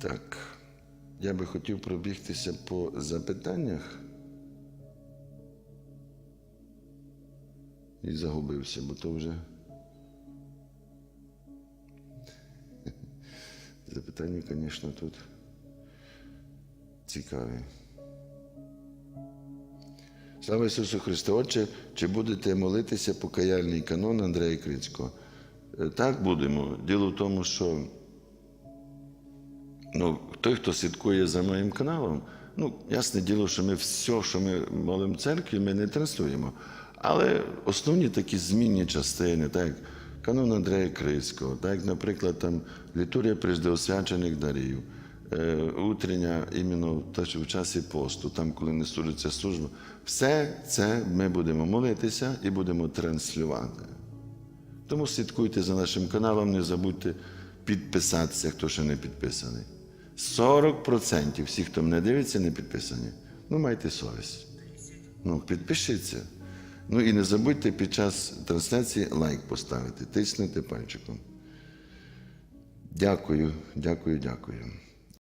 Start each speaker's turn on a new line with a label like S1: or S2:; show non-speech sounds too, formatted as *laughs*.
S1: Так, я би хотів пробігтися по запитаннях. І загубився, бо то вже. *laughs* Запитання, звісно, тут цікаві. Слава Ісусу Христу! Отче, чи будете молитися покаяльний канон Андрея Крицького? Е, Так, будемо. Діло в тому, що ну, той, хто слідкує за моїм каналом, ну, ясне діло, що ми все, що ми молимо церкві, ми не транслюємо. Але основні такі змінні частини, так як канон Андрея Крицького, так наприклад, там літурія преждеосвячених дарів, е, утрення іменно в часі посту, там, коли не служиться служба, все це ми будемо молитися і будемо транслювати. Тому слідкуйте за нашим каналом, не забудьте підписатися, хто ще не підписаний. 40% всіх, хто мене дивиться, не підписані. Ну, майте совість. Ну, підпишіться. Ну і не забудьте під час трансляції лайк поставити, тиснути пальчиком. Дякую, дякую, дякую.